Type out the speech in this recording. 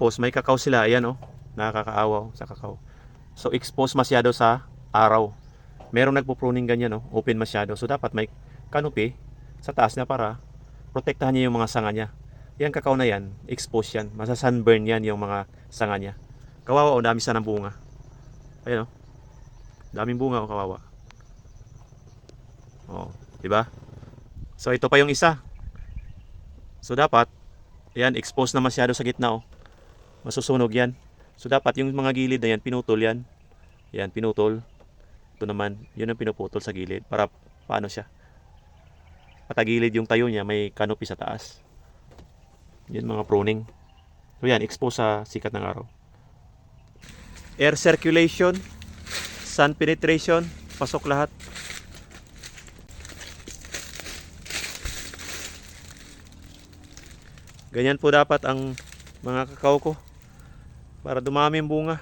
Tapos may kakao sila, ayan oh. Nakakaawa oh, sa kakao. So exposed masyado sa araw. Merong nagpo-pruning ganyan oh, open masyado. So dapat may canopy sa taas niya para protektahan niya yung mga sanga niya. Yan kakao na yan, exposed yan. Masa-sunburn yan yung mga sanga niya. Kawawa oh, dami sa ng bunga. Ayan oh. Daming bunga oh, kawawa. Oh, di ba? So ito pa yung isa. So dapat yan exposed na masyado sa gitna oh. Masusunog yan. So dapat yung mga gilid na yan pinutol yan. Yan pinutol. Ito naman, yun ang pinuputol sa gilid para paano siya. Patagilid yung tayo niya, may canopy sa taas. Yan mga pruning. So yan, exposed sa sikat ng araw. Air circulation, sun penetration, pasok lahat. Ganyan po dapat ang mga kakao ko para dumami ang bunga.